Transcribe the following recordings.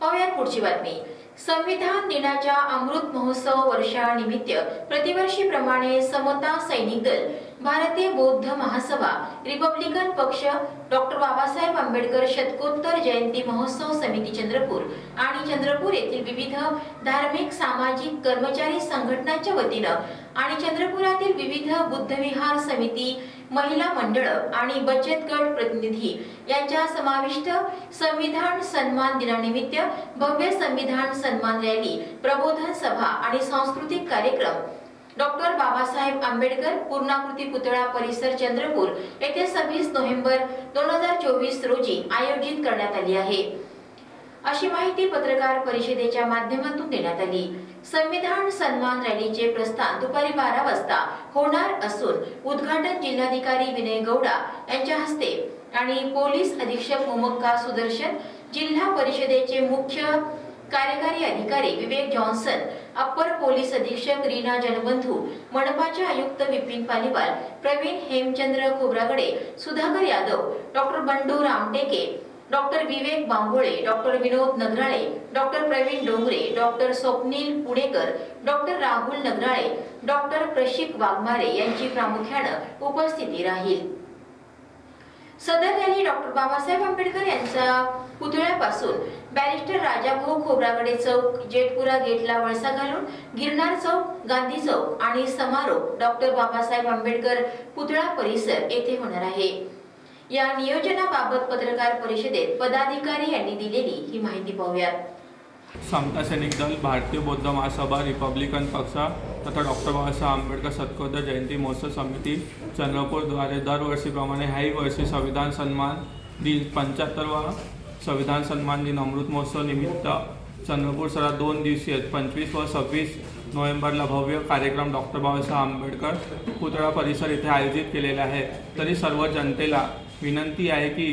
पाहुयात पुढची बातमी. संविधान दिनाच्या अमृत महोत्सव वर्षानिमित्त प्रतिवर्षीप्रमाणे समता सैनिक दल भारतीय बौद्ध महासभा रिपब्लिकन पक्ष डॉक्टर बाबासाहेब आंबेडकर शतकोत्तर जयंती महोत्सव समिती चंद्रपूर आणि चंद्रपूर येथील विविध धार्मिक सामाजिक कर्मचारी संघटनांच्या वतीनं आणि चंद्रपुरातील विविध बुद्धविहार समिती महिला मंडळ आणि बचत गट प्रतिनिधी यांच्या समाविष्ट संविधान सन्मान दिनानिमित्त भव्य संविधान सन्मान रॅली प्रबोधन सभा आणि सांस्कृतिक कार्यक्रम डॉक्टर बाबासाहेब आंबेडकर पूर्णाकृती पुतळा परिसर चंद्रपूर येथे सव्वीस नोव्हेंबर दोन हजार चोवीस रोजी आयोजित करण्यात आली आहे. अशी माहिती पत्रकार परिषदेच्या माध्यमातून देण्यात आली. संविधान सन्मान रॅलीचे प्रस्थान दुपारी बारा वाजता होणार असून उद्घाटन जिल्हाधिकारी विनय गौडा यांच्या हस्ते आणि पोलीस अधीक्षक मुमक्का सुदर्शन जिल्हा परिषदेचे मुख्य कार्यकारी अधिकारी विवेक जॉन्सन अप्पर पोलीस अधीक्षक रीना जनबंधू मनपाचे आयुक्त Vipin Paliwal Praveen Hemchandra Khobragade Sudhakar Yadav doctor Bandu Ramteke doctor Vivek Bambole doctor Vinod Nagrale doctor Praveen Dongre doctor Swapnil Punekar doctor Rahul Nagrale doctor Prashik Waghmare यांची प्रामुख्यानं उपस्थिती राहील. सदर rally doctor Babasaheb Ambedkar यांच्या पुतळ्यापासून बॅरिस्टर राजाभाऊ खोब्रागडे चौक जेटपुरा गेटला वळसा घालून गिरनार चौक गांधी चौक आणि समारोप डॉक्टर बाबासाहेब आंबेडकर पुतळा परिसर येथे होणार आहे. या नियोजनाबाबत पत्रकार परिषदेत पदाधिकारी यांनी दिलेली ही माहिती पाहूयात. समता सैनिक दल भारतीय बौद्ध महासभा रिपब्लिकन पक्ष तथा डॉक्टर बाबासाहेब आंबेडकर सत्कोत्तर जयंती महोत्सव समिती चंद्रपूरद्वारे दरवर्षीप्रमाणे ह्याही वर्षी संविधान सन्मान दिन पंच्याहत्तरवा संविधान सन्मान दिन अमृत महोत्सव निमित्त चंद्रपूर सरात दोन दिवसीय पंचवीस व सव्वीस नोव्हेंबरला भव्य कार्यक्रम डॉक्टर बाबासाहेब आंबेडकर पुतळा परिसर इथे आयोजित केलेला आहे. तरी सर्व जनतेला विनंती आहे की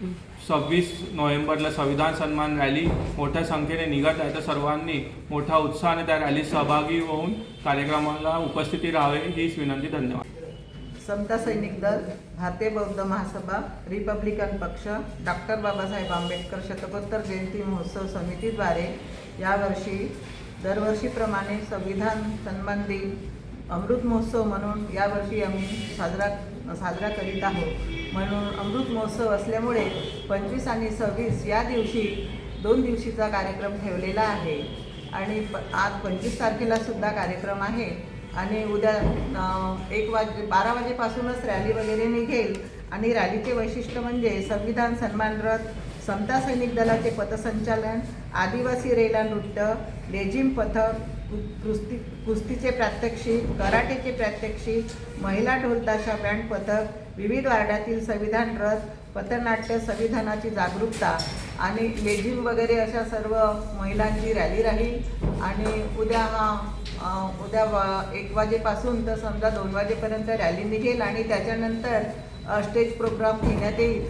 सव्वीस नोव्हेंबरला संविधान सन्मान रॅली. मोठ्या संख्येने निघत आहे तर सर्वांनी मोठा उत्साहाने त्या रॅलीत सहभागी होऊन कार्यक्रमाला उपस्थिती राहावे हीच विनंती. धन्यवाद. समता सैनिक दल भारतीय बौद्ध महासभा रिपब्लिकन पक्ष डॉक्टर बाबासाहेब आंबेडकर शतकोत्तर जयंती महोत्सव समितीद्वारे यावर्षी दरवर्षीप्रमाणे संविधान सन्मान दिन अमृत महोत्सव म्हणून यावर्षी आम्ही साजरा साजरा करीत आहोत. म्हणून अमृत महोत्सव असल्यामुळे पंचवीस आणि सव्वीस या दिवशी दोन दिवशीचा कार्यक्रम ठेवलेला आहे. आणि प आज पंचवीस तारखेला सुद्धा कार्यक्रम आहे. आणि उद्या एक वाजे बारा वाजेपासूनच रॅली वगैरे निघेल. आणि रॅलीचे वैशिष्ट्य म्हणजे संविधान सन्मान रथ समता सैनिक दलाचे पथसंचालन आदिवासी रेला नृत्य लेझिम पथक कु- कुस्ती कुस्तीचे प्रात्यक्षिक कराटेचे प्रात्यक्षिक महिला ढोलताशा बँड पथक विविध वार्डातील संविधान रथ पथनाट्य संविधानाची जागरूकता आणि लेझिम वगैरे अशा सर्व महिलांची रॅली राहील. आणि उद्या हा उद्या वा- एक वाजेपासून तर समजा दोन वाजेपर्यंत रॅली निघेल आणि त्याच्यानंतर स्टेज प्रोग्राम घेण्यात येईल.